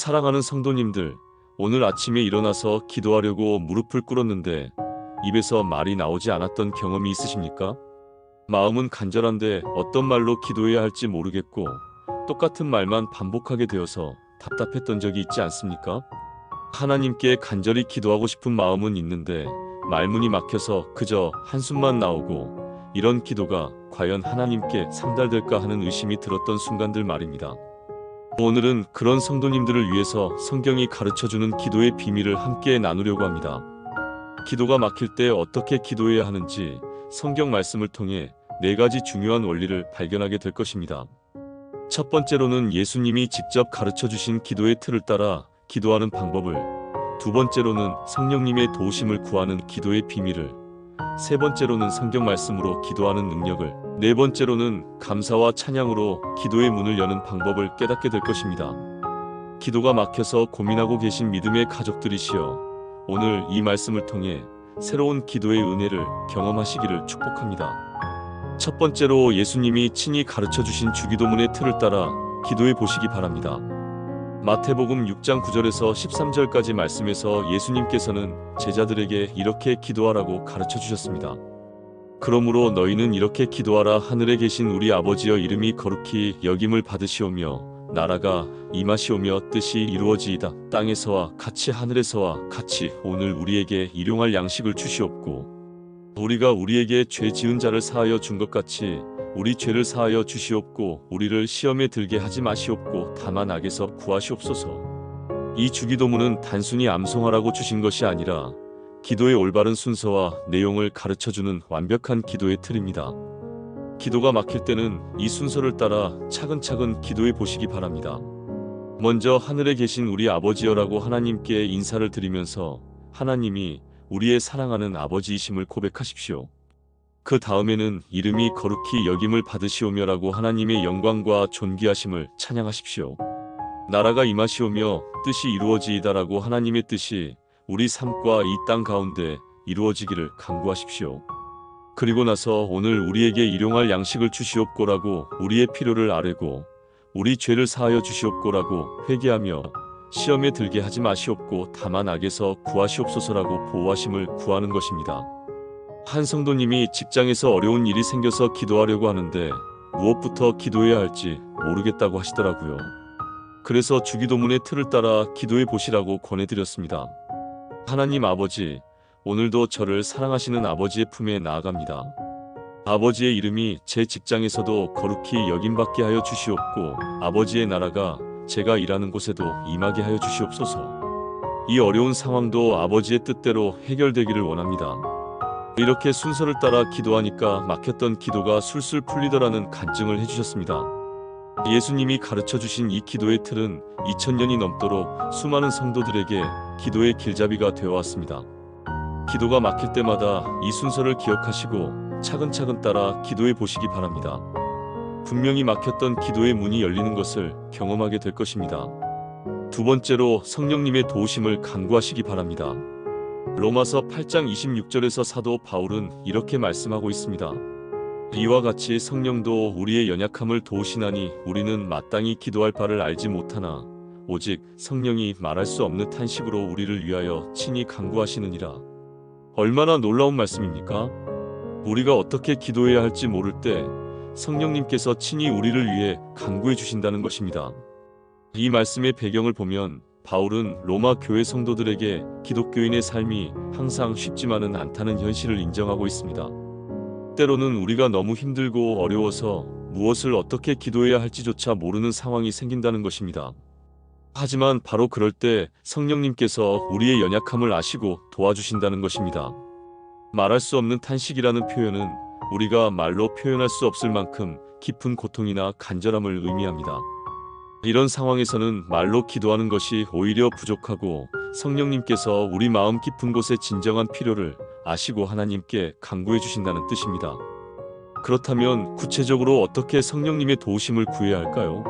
사랑하는 성도님들, 오늘 아침에 일어나서 기도하려고 무릎을 꿇었는데 입에서 말이 나오지 않았던 경험이 있으십니까? 마음은 간절한데 어떤 말로 기도해야 할지 모르겠고 똑같은 말만 반복하게 되어서 답답했던 적이 있지 않습니까? 하나님께 간절히 기도하고 싶은 마음은 있는데 말문이 막혀서 그저 한숨만 나오고 이런 기도가 과연 하나님께 상달될까 하는 의심이 들었던 순간들 말입니다. 오늘은 그런 성도님들을 위해서 성경이 가르쳐주는 기도의 비밀을 함께 나누려고 합니다. 기도가 막힐 때 어떻게 기도해야 하는지 성경 말씀을 통해 네 가지 중요한 원리를 발견하게 될 것입니다. 첫 번째로는 예수님이 직접 가르쳐 주신 기도의 틀을 따라 기도하는 방법을, 두 번째로는 성령님의 도우심을 구하는 기도의 비밀을, 세 번째로는 성경 말씀으로 기도하는 능력을, 네 번째로는 감사와 찬양으로 기도의 문을 여는 방법을 깨닫게 될 것입니다. 기도가 막혀서 고민하고 계신 믿음의 가족들이시여, 오늘 이 말씀을 통해 새로운 기도의 은혜를 경험하시기를 축복합니다. 첫 번째로 예수님이 친히 가르쳐 주신 주기도문의 틀을 따라 기도해 보시기 바랍니다. 마태복음 6장 9절에서 13절까지 말씀에서 예수님께서는 제자들에게 이렇게 기도하라고 가르쳐 주셨습니다. 그러므로 너희는 이렇게 기도하라 하늘에 계신 우리 아버지여 이름이 거룩히 여김을 받으시오며 나라가 임하시오며 뜻이 이루어지이다 땅에서와 같이 하늘에서와 같이 오늘 우리에게 일용할 양식을 주시옵고 우리가 우리에게 죄 지은 자를 사하여 준 것 같이 우리 죄를 사하여 주시옵고 우리를 시험에 들게 하지 마시옵고 다만 악에서 구하시옵소서. 이 주기도문은 단순히 암송하라고 주신 것이 아니라 기도의 올바른 순서와 내용을 가르쳐 주는 완벽한 기도의 틀입니다. 기도가 막힐 때는 이 순서를 따라 차근차근 기도해 보시기 바랍니다. 먼저 하늘에 계신 우리 아버지여라고 하나님께 인사를 드리면서 하나님이 우리의 사랑하는 아버지이심을 고백하십시오. 그 다음에는 이름이 거룩히 여김을 받으시오며라고 하나님의 영광과 존귀하심을 찬양하십시오. 나라가 임하시오며 뜻이 이루어지이다라고 하나님의 뜻이 우리 삶과 이 땅 가운데 이루어지기를 간구하십시오. 그리고 나서 오늘 우리에게 일용할 양식을 주시옵고라고 우리의 필요를 아뢰고 우리 죄를 사하여 주시옵고라고 회개하며 시험에 들게 하지 마시옵고 다만 악에서 구하시옵소서라고 보호하심을 구하는 것입니다. 한 성도님이 직장에서 어려운 일이 생겨서 기도하려고 하는데 무엇부터 기도해야 할지 모르겠다고 하시더라고요. 그래서 주기도문의 틀을 따라 기도해 보시라고 권해드렸습니다. 하나님 아버지, 오늘도 저를 사랑하시는 아버지의 품에 나아갑니다. 아버지의 이름이 제 직장에서도 거룩히 여김받게 하여 주시옵고 아버지의 나라가 제가 일하는 곳에도 임하게 하여 주시옵소서. 이 어려운 상황도 아버지의 뜻대로 해결되기를 원합니다. 이렇게 순서를 따라 기도하니까 막혔던 기도가 술술 풀리더라는 간증을 해주셨습니다. 예수님이 가르쳐 주신 이 기도의 틀은 2000년이 넘도록 수많은 성도들에게 기도의 길잡이가 되어 왔습니다. 기도가 막힐 때마다 이 순서를 기억하시고 차근차근 따라 기도해 보시기 바랍니다. 분명히 막혔던 기도의 문이 열리는 것을 경험하게 될 것입니다. 두 번째로 성령님의 도우심을 간구하시기 바랍니다. 로마서 8장 26절에서 사도 바울은 이렇게 말씀하고 있습니다. 이와 같이 성령도 우리의 연약함을 도우시나니 우리는 마땅히 기도할 바를 알지 못하나 오직 성령이 말할 수 없는 탄식으로 우리를 위하여 친히 간구하시느니라. 얼마나 놀라운 말씀입니까? 우리가 어떻게 기도해야 할지 모를 때 성령님께서 친히 우리를 위해 간구해 주신다는 것입니다. 이 말씀의 배경을 보면 바울은 로마 교회 성도들에게 기독교인의 삶이 항상 쉽지만은 않다는 현실을 인정하고 있습니다. 때로는 우리가 너무 힘들고 어려워서 무엇을 어떻게 기도해야 할지조차 모르는 상황이 생긴다는 것입니다. 하지만 바로 그럴 때 성령님께서 우리의 연약함을 아시고 도와주신다는 것입니다. 말할 수 없는 탄식이라는 표현은 우리가 말로 표현할 수 없을 만큼 깊은 고통이나 간절함을 의미합니다. 이런 상황에서는 말로 기도하는 것이 오히려 부족하고 성령님께서 우리 마음 깊은 곳의 진정한 필요를 아시고 하나님께 간구해 주신다는 뜻입니다. 그렇다면 구체적으로 어떻게 성령님의 도우심을 구해야 할까요?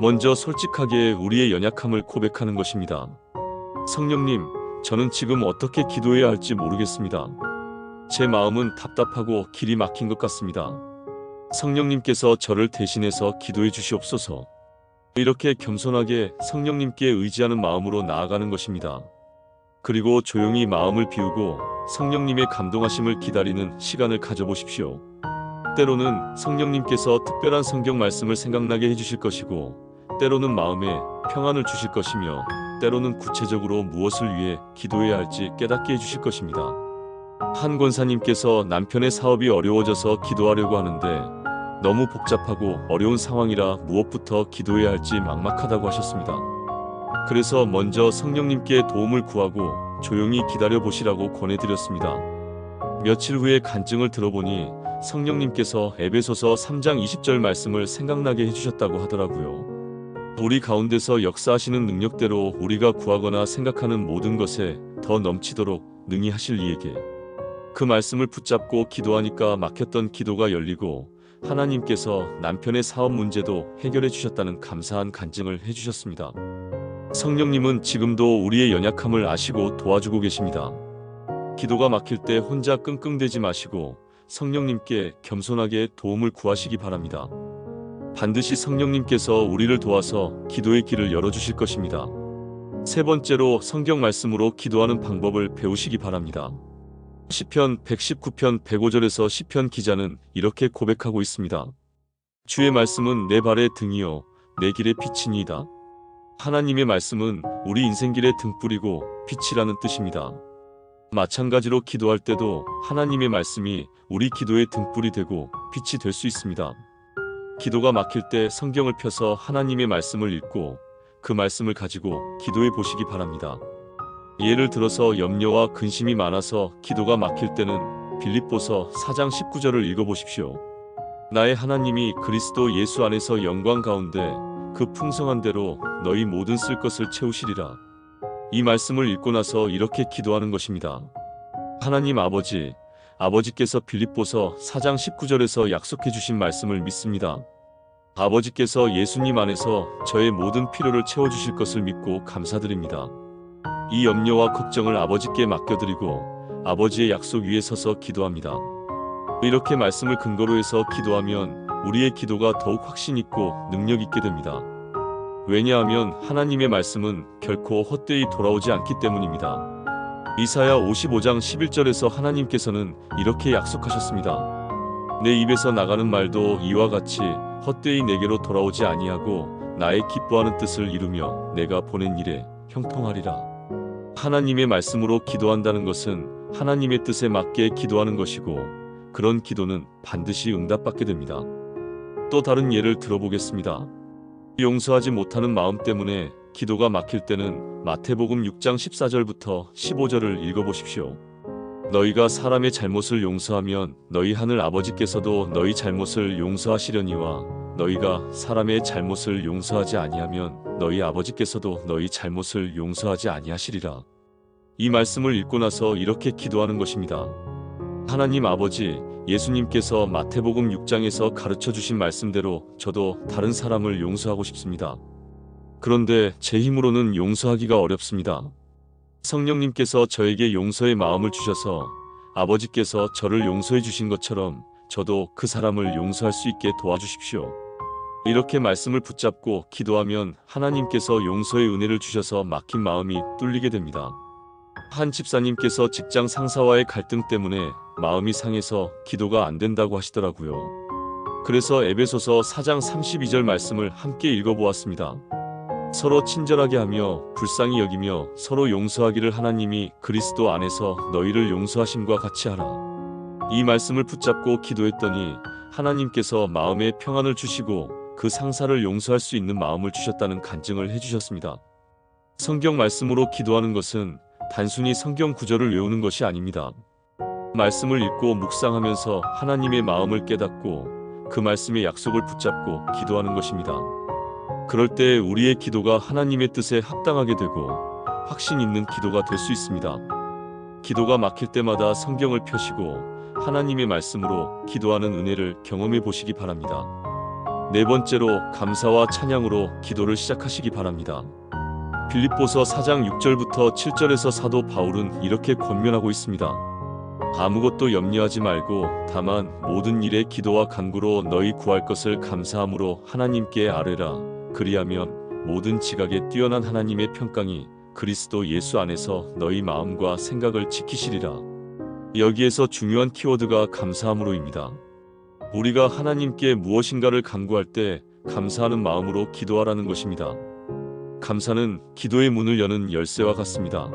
먼저 솔직하게 우리의 연약함을 고백하는 것입니다. 성령님, 저는 지금 어떻게 기도해야 할지 모르겠습니다. 제 마음은 답답하고 길이 막힌 것 같습니다. 성령님께서 저를 대신해서 기도해 주시옵소서. 이렇게 겸손하게 성령님께 의지하는 마음으로 나아가는 것입니다. 그리고 조용히 마음을 비우고 성령님의 감동하심을 기다리는 시간을 가져보십시오. 때로는 성령님께서 특별한 성경 말씀을 생각나게 해주실 것이고, 때로는 마음에 평안을 주실 것이며, 때로는 구체적으로 무엇을 위해 기도해야 할지 깨닫게 해주실 것입니다. 한 권사님께서 남편의 사업이 어려워져서 기도하려고 하는데, 너무 복잡하고 어려운 상황이라 무엇부터 기도해야 할지 막막하다고 하셨습니다. 그래서 먼저 성령님께 도움을 구하고 조용히 기다려 보시라고 권해드렸습니다. 며칠 후에 간증을 들어보니 성령님께서 에베소서 3장 20절 말씀을 생각나게 해주셨다고 하더라고요. 우리 가운데서 역사하시는 능력대로 우리가 구하거나 생각하는 모든 것에 더 넘치도록 능히 하실 이에게 그 말씀을 붙잡고 기도하니까 막혔던 기도가 열리고 하나님께서 남편의 사업 문제도 해결해 주셨다는 감사한 간증을 해주셨습니다. 성령님은 지금도 우리의 연약함을 아시고 도와주고 계십니다. 기도가 막힐 때 혼자 끙끙대지 마시고 성령님께 겸손하게 도움을 구하시기 바랍니다. 반드시 성령님께서 우리를 도와서 기도의 길을 열어주실 것입니다. 세 번째로 성경 말씀으로 기도하는 방법을 배우시기 바랍니다. 시편 119편 105절에서 시편 기자는 이렇게 고백하고 있습니다. 주의 말씀은 내 발의 등이요 내 길의 빛이니이다. 하나님의 말씀은 우리 인생길의 등불이고 빛이라는 뜻입니다. 마찬가지로 기도할 때도 하나님의 말씀이 우리 기도의 등불이 되고 빛이 될 수 있습니다. 기도가 막힐 때 성경을 펴서 하나님의 말씀을 읽고 그 말씀을 가지고 기도해 보시기 바랍니다. 예를 들어서 염려와 근심이 많아서 기도가 막힐 때는 빌립보서 4장 19절을 읽어보십시오. 나의 하나님이 그리스도 예수 안에서 영광 가운데 그 풍성한 대로 너희 모든 쓸 것을 채우시리라. 이 말씀을 읽고 나서 이렇게 기도하는 것입니다. 하나님 아버지, 아버지께서 빌립보서 4장 19절에서 약속해 주신 말씀을 믿습니다. 아버지께서 예수님 안에서 저의 모든 필요를 채워 주실 것을 믿고 감사드립니다. 이 염려와 걱정을 아버지께 맡겨드리고 아버지의 약속 위에 서서 기도합니다. 이렇게 말씀을 근거로 해서 기도하면 우리의 기도가 더욱 확신 있고 능력 있게 됩니다. 왜냐하면 하나님의 말씀은 결코 헛되이 돌아오지 않기 때문입니다. 이사야 55장 11절에서 하나님께서는 이렇게 약속하셨습니다. 내 입에서 나가는 말도 이와 같이 헛되이 내게로 돌아오지 아니하고 나의 기뻐하는 뜻을 이루며 내가 보낸 일에 형통하리라. 하나님의 말씀으로 기도한다는 것은 하나님의 뜻에 맞게 기도하는 것이고 그런 기도는 반드시 응답받게 됩니다. 또 다른 예를 들어보겠습니다. 용서하지 못하는 마음 때문에 기도가 막힐 때는 마태복음 6장 14절부터 15절을 읽어보십시오. 너희가 사람의 잘못을 용서하면 너희 하늘 아버지께서도 너희 잘못을 용서하시려니와 너희가 사람의 잘못을 용서하지 아니하면 너희 아버지께서도 너희 잘못을 용서하지 아니하시리라. 이 말씀을 읽고 나서 이렇게 기도하는 것입니다. 하나님 아버지, 예수님께서 마태복음 6장에서 가르쳐 주신 말씀대로 저도 다른 사람을 용서하고 싶습니다. 그런데 제 힘으로는 용서하기가 어렵습니다. 성령님께서 저에게 용서의 마음을 주셔서 아버지께서 저를 용서해 주신 것처럼 저도 그 사람을 용서할 수 있게 도와주십시오. 이렇게 말씀을 붙잡고 기도하면 하나님께서 용서의 은혜를 주셔서 막힌 마음이 뚫리게 됩니다. 한 집사님께서 직장 상사와의 갈등 때문에 마음이 상해서 기도가 안 된다고 하시더라고요. 그래서 에베소서 4장 32절 말씀을 함께 읽어보았습니다. 서로 친절하게 하며 불쌍히 여기며 서로 용서하기를 하나님이 그리스도 안에서 너희를 용서하심과 같이 하라. 이 말씀을 붙잡고 기도했더니 하나님께서 마음에 평안을 주시고 그 상사를 용서할 수 있는 마음을 주셨다는 간증을 해주셨습니다. 성경 말씀으로 기도하는 것은 단순히 성경 구절을 외우는 것이 아닙니다. 말씀을 읽고 묵상하면서 하나님의 마음을 깨닫고 그 말씀의 약속을 붙잡고 기도하는 것입니다. 그럴 때 우리의 기도가 하나님의 뜻에 합당하게 되고 확신 있는 기도가 될 수 있습니다. 기도가 막힐 때마다 성경을 펴시고 하나님의 말씀으로 기도하는 은혜를 경험해 보시기 바랍니다. 네 번째로 감사와 찬양으로 기도를 시작하시기 바랍니다. 빌립보서 4장 6절부터 7절에서 사도 바울은 이렇게 권면하고 있습니다. 아무것도 염려하지 말고 다만 모든 일에 기도와 간구로 너희 구할 것을 감사함으로 하나님께 아뢰라. 그리하면 모든 지각에 뛰어난 하나님의 평강이 그리스도 예수 안에서 너희 마음과 생각을 지키시리라. 여기에서 중요한 키워드가 감사함으로입니다. 우리가 하나님께 무엇인가를 간구할 때 감사하는 마음으로 기도하라는 것입니다. 감사는 기도의 문을 여는 열쇠와 같습니다.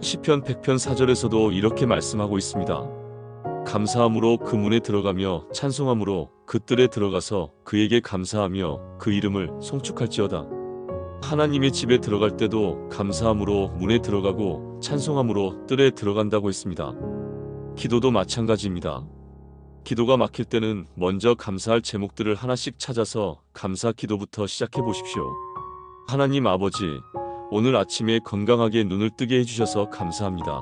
시편 100편 4절에서도 이렇게 말씀하고 있습니다. 감사함으로 그 문에 들어가며 찬송함으로 그 뜰에 들어가서 그에게 감사하며 그 이름을 송축할지어다. 하나님의 집에 들어갈 때도 감사함으로 문에 들어가고 찬송함으로 뜰에 들어간다고 했습니다. 기도도 마찬가지입니다. 기도가 막힐 때는 먼저 감사할 제목들을 하나씩 찾아서 감사 기도부터 시작해 보십시오. 하나님 아버지, 오늘 아침에 건강하게 눈을 뜨게 해주셔서 감사합니다.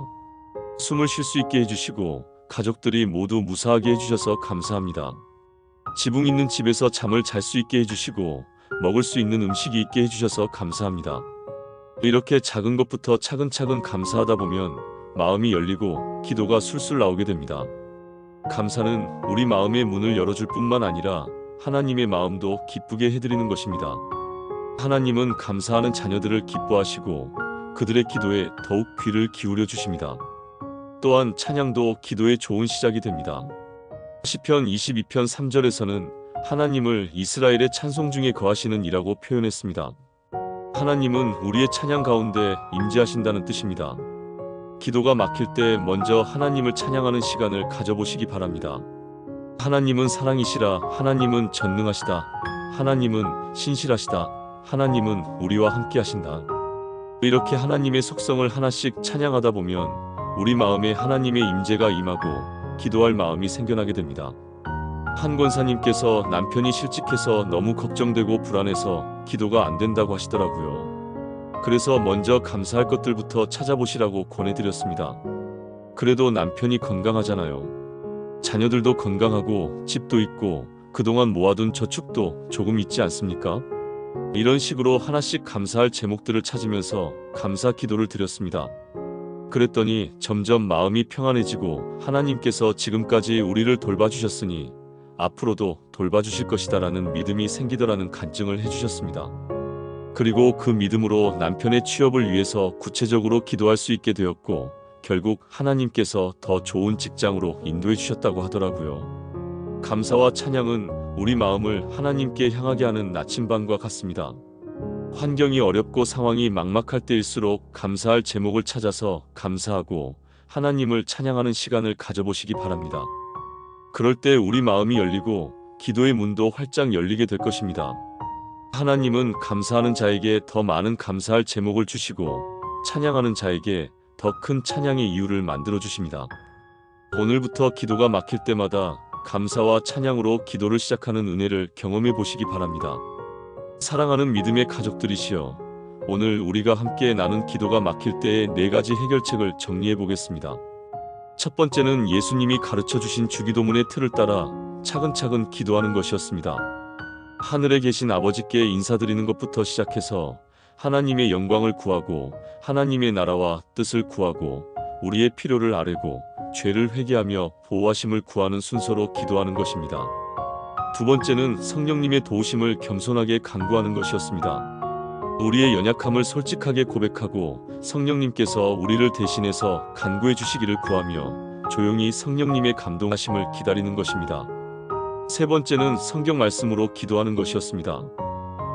숨을 쉴 수 있게 해주시고 가족들이 모두 무사하게 해주셔서 감사합니다. 지붕 있는 집에서 잠을 잘 수 있게 해주시고 먹을 수 있는 음식이 있게 해주셔서 감사합니다. 이렇게 작은 것부터 차근차근 감사하다 보면 마음이 열리고 기도가 술술 나오게 됩니다. 감사는 우리 마음의 문을 열어줄 뿐만 아니라 하나님의 마음도 기쁘게 해드리는 것입니다. 하나님은 감사하는 자녀들을 기뻐하시고 그들의 기도에 더욱 귀를 기울여 주십니다. 또한 찬양도 기도의 좋은 시작이 됩니다. 시편 22편 3절에서는 하나님을 이스라엘의 찬송 중에 거하시는 이라고 표현했습니다. 하나님은 우리의 찬양 가운데 임재하신다는 뜻입니다. 기도가 막힐 때 먼저 하나님을 찬양하는 시간을 가져보시기 바랍니다. 하나님은 사랑이시라, 하나님은 전능하시다, 하나님은 신실하시다, 하나님은 우리와 함께 하신다. 이렇게 하나님의 속성을 하나씩 찬양하다 보면 우리 마음에 하나님의 임재가 임하고 기도할 마음이 생겨나게 됩니다. 한 권사님께서 남편이 실직해서 너무 걱정되고 불안해서 기도가 안 된다고 하시더라고요. 그래서 먼저 감사할 것들부터 찾아보시라고 권해드렸습니다. 그래도 남편이 건강하잖아요. 자녀들도 건강하고 집도 있고 그동안 모아둔 저축도 조금 있지 않습니까? 이런 식으로 하나씩 감사할 제목들을 찾으면서 감사 기도를 드렸습니다. 그랬더니 점점 마음이 평안해지고 하나님께서 지금까지 우리를 돌봐주셨으니 앞으로도 돌봐주실 것이다라는 믿음이 생기더라는 간증을 해주셨습니다. 그리고 그 믿음으로 남편의 취업을 위해서 구체적으로 기도할 수 있게 되었고 결국 하나님께서 더 좋은 직장으로 인도해 주셨다고 하더라고요. 감사와 찬양은 우리 마음을 하나님께 향하게 하는 나침반과 같습니다. 환경이 어렵고 상황이 막막할 때일수록 감사할 제목을 찾아서 감사하고 하나님을 찬양하는 시간을 가져보시기 바랍니다. 그럴 때 우리 마음이 열리고 기도의 문도 활짝 열리게 될 것입니다. 하나님은 감사하는 자에게 더 많은 감사할 제목을 주시고 찬양하는 자에게 더 큰 찬양의 이유를 만들어 주십니다. 오늘부터 기도가 막힐 때마다 감사와 찬양으로 기도를 시작하는 은혜를 경험해 보시기 바랍니다. 사랑하는 믿음의 가족들이시여, 오늘 우리가 함께 나눈 기도가 막힐 때의 네 가지 해결책을 정리해 보겠습니다. 첫 번째는 예수님이 가르쳐 주신 주기도문의 틀을 따라 차근차근 기도하는 것이었습니다. 하늘에 계신 아버지께 인사드리는 것부터 시작해서 하나님의 영광을 구하고 하나님의 나라와 뜻을 구하고 우리의 필요를 아뢰고 죄를 회개하며 보호하심을 구하는 순서로 기도하는 것입니다. 두 번째는 성령님의 도우심을 겸손하게 간구하는 것이었습니다. 우리의 연약함을 솔직하게 고백하고 성령님께서 우리를 대신해서 간구해 주시기를 구하며 조용히 성령님의 감동하심을 기다리는 것입니다. 세 번째는 성경 말씀으로 기도하는 것이었습니다.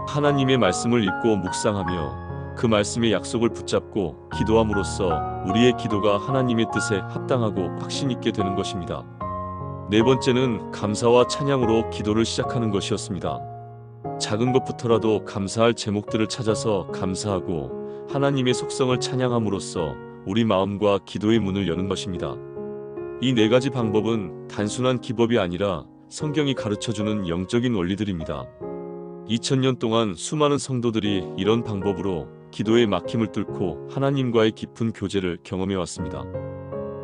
하나님의 말씀을 읽고 묵상하며 그 말씀의 약속을 붙잡고 기도함으로써 우리의 기도가 하나님의 뜻에 합당하고 확신 있게 되는 것입니다. 네 번째는 감사와 찬양으로 기도를 시작하는 것이었습니다. 작은 것부터라도 감사할 제목들을 찾아서 감사하고 하나님의 속성을 찬양함으로써 우리 마음과 기도의 문을 여는 것입니다. 이 네 가지 방법은 단순한 기법이 아니라 성경이 가르쳐주는 영적인 원리들입니다. 2000년 동안 수많은 성도들이 이런 방법으로 기도의 막힘을 뚫고 하나님과의 깊은 교제를 경험해 왔습니다.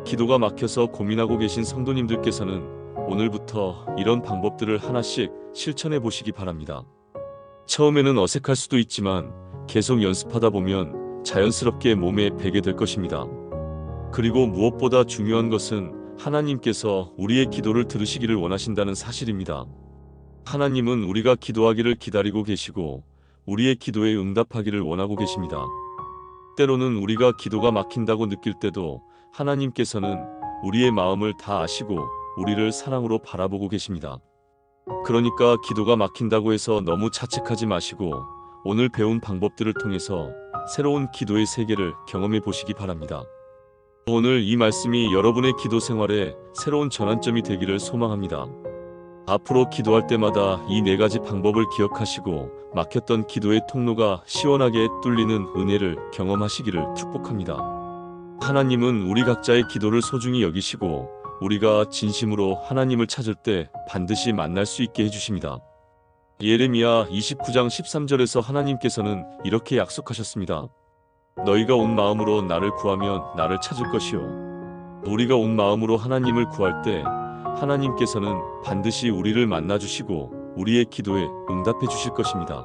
기도가 막혀서 고민하고 계신 성도님들께서는 오늘부터 이런 방법들을 하나씩 실천해 보시기 바랍니다. 처음에는 어색할 수도 있지만 계속 연습하다 보면 자연스럽게 몸에 배게 될 것입니다. 그리고 무엇보다 중요한 것은 하나님께서 우리의 기도를 들으시기를 원하신다는 사실입니다. 하나님은 우리가 기도하기를 기다리고 계시고 우리의 기도에 응답하기를 원하고 계십니다. 때로는 우리가 기도가 막힌다고 느낄 때도 하나님께서는 우리의 마음을 다 아시고 우리를 사랑으로 바라보고 계십니다. 그러니까 기도가 막힌다고 해서 너무 자책하지 마시고 오늘 배운 방법들을 통해서 새로운 기도의 세계를 경험해 보시기 바랍니다. 오늘 이 말씀이 여러분의 기도 생활에 새로운 전환점이 되기를 소망합니다. 앞으로 기도할 때마다 이 네 가지 방법을 기억하시고 막혔던 기도의 통로가 시원하게 뚫리는 은혜를 경험하시기를 축복합니다. 하나님은 우리 각자의 기도를 소중히 여기시고 우리가 진심으로 하나님을 찾을 때 반드시 만날 수 있게 해주십니다. 예레미야 29장 13절에서 하나님께서는 이렇게 약속하셨습니다. 너희가 온 마음으로 나를 구하면 나를 찾을 것이요. 우리가 온 마음으로 하나님을 구할 때 하나님께서는 반드시 우리를 만나 주시고 우리의 기도에 응답해 주실 것입니다.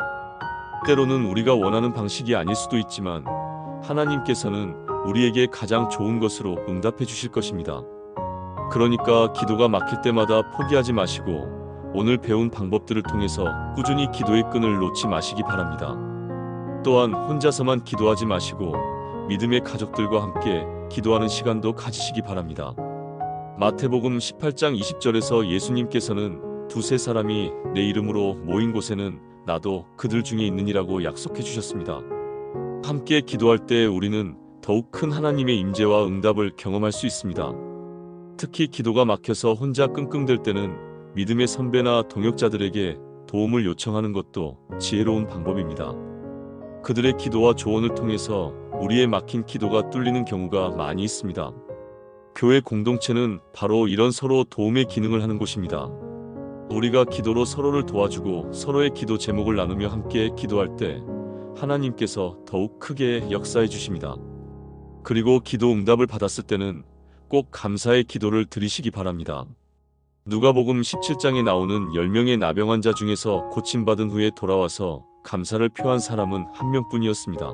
때로는 우리가 원하는 방식이 아닐 수도 있지만 하나님께서는 우리에게 가장 좋은 것으로 응답해 주실 것입니다. 그러니까 기도가 막힐 때마다 포기하지 마시고 오늘 배운 방법들을 통해서 꾸준히 기도의 끈을 놓지 마시기 바랍니다. 또한 혼자서만 기도하지 마시고 믿음의 가족들과 함께 기도하는 시간도 가지시기 바랍니다. 마태복음 18장 20절에서 예수님께서는 두세 사람이 내 이름으로 모인 곳에는 나도 그들 중에 있느니라고 약속해 주셨습니다. 함께 기도할 때 우리는 더욱 큰 하나님의 임재와 응답을 경험할 수 있습니다. 특히 기도가 막혀서 혼자 끙끙댈 때는 믿음의 선배나 동역자들에게 도움을 요청하는 것도 지혜로운 방법입니다. 그들의 기도와 조언을 통해서 우리의 막힌 기도가 뚫리는 경우가 많이 있습니다. 교회 공동체는 바로 이런 서로 도움의 기능을 하는 곳입니다. 우리가 기도로 서로를 도와주고 서로의 기도 제목을 나누며 함께 기도할 때 하나님께서 더욱 크게 역사해 주십니다. 그리고 기도 응답을 받았을 때는 꼭 감사의 기도를 드리시기 바랍니다. 누가복음 17장에 나오는 10명의 나병 환자 중에서 고침받은 후에 돌아와서 감사를 표한 사람은 한 명뿐이었습니다.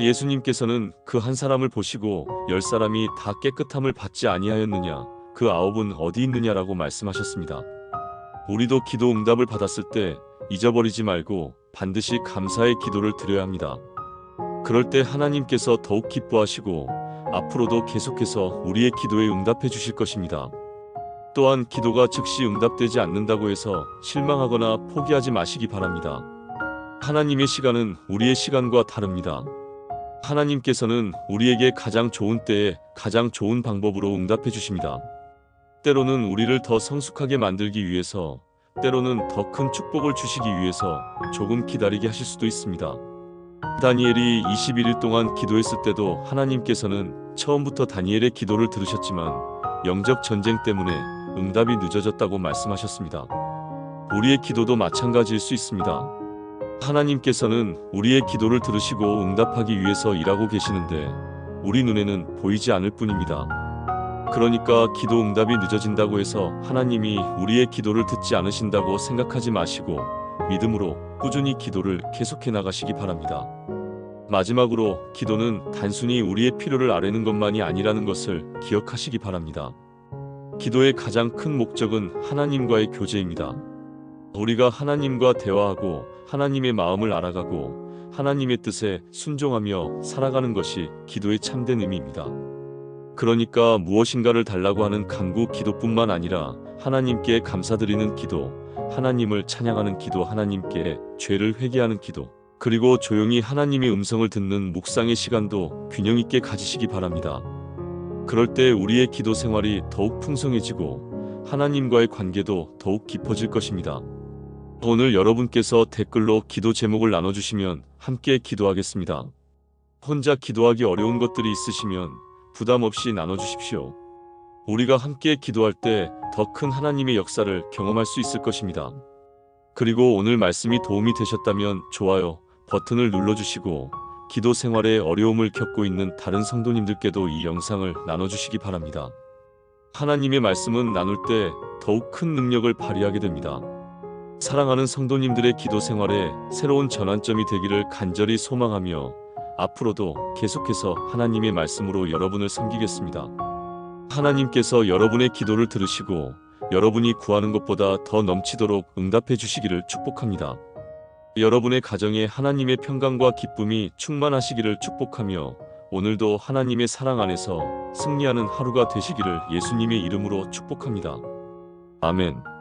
예수님께서는 그 한 사람을 보시고 열 사람이 다 깨끗함을 받지 아니하였느냐 그 아홉은 어디 있느냐라고 말씀하셨습니다. 우리도 기도 응답을 받았을 때 잊어버리지 말고 반드시 감사의 기도를 드려야 합니다. 그럴 때 하나님께서 더욱 기뻐하시고 앞으로도 계속해서 우리의 기도에 응답해 주실 것입니다. 또한 기도가 즉시 응답되지 않는다고 해서 실망하거나 포기하지 마시기 바랍니다. 하나님의 시간은 우리의 시간과 다릅니다. 하나님께서는 우리에게 가장 좋은 때에 가장 좋은 방법으로 응답해 주십니다. 때로는 우리를 더 성숙하게 만들기 위해서, 때로는 더 큰 축복을 주시기 위해서 조금 기다리게 하실 수도 있습니다. 다니엘이 21일 동안 기도했을 때도 하나님께서는 처음부터 다니엘의 기도를 들으셨지만 영적 전쟁 때문에 응답이 늦어졌다고 말씀하셨습니다. 우리의 기도도 마찬가지일 수 있습니다. 하나님께서는 우리의 기도를 들으시고 응답하기 위해서 일하고 계시는데 우리 눈에는 보이지 않을 뿐입니다. 그러니까 기도 응답이 늦어진다고 해서 하나님이 우리의 기도를 듣지 않으신다고 생각하지 마시고 믿음으로 꾸준히 기도를 계속해 나가시기 바랍니다. 마지막으로 기도는 단순히 우리의 필요를 아뢰는 것만이 아니라는 것을 기억하시기 바랍니다. 기도의 가장 큰 목적은 하나님과의 교제입니다. 우리가 하나님과 대화하고 하나님의 마음을 알아가고 하나님의 뜻에 순종하며 살아가는 것이 기도의 참된 의미입니다. 그러니까 무엇인가를 달라고 하는 간구 기도뿐만 아니라 하나님께 감사드리는 기도, 하나님을 찬양하는 기도, 하나님께 죄를 회개하는 기도, 그리고 조용히 하나님의 음성을 듣는 묵상의 시간도 균형 있게 가지시기 바랍니다. 그럴 때 우리의 기도 생활이 더욱 풍성해지고 하나님과의 관계도 더욱 깊어질 것입니다. 오늘 여러분께서 댓글로 기도 제목을 나눠주시면 함께 기도하겠습니다. 혼자 기도하기 어려운 것들이 있으시면 부담 없이 나눠주십시오. 우리가 함께 기도할 때 더 큰 하나님의 역사를 경험할 수 있을 것입니다. 그리고 오늘 말씀이 도움이 되셨다면 좋아요 버튼을 눌러주시고 기도 생활에 어려움을 겪고 있는 다른 성도님들께도 이 영상을 나눠주시기 바랍니다. 하나님의 말씀은 나눌 때 더욱 큰 능력을 발휘하게 됩니다. 사랑하는 성도님들의 기도 생활에 새로운 전환점이 되기를 간절히 소망하며 앞으로도 계속해서 하나님의 말씀으로 여러분을 섬기겠습니다. 하나님께서 여러분의 기도를 들으시고 여러분이 구하는 것보다 더 넘치도록 응답해 주시기를 축복합니다. 여러분의 가정에 하나님의 평강과 기쁨이 충만하시기를 축복하며 오늘도 하나님의 사랑 안에서 승리하는 하루가 되시기를 예수님의 이름으로 축복합니다. 아멘.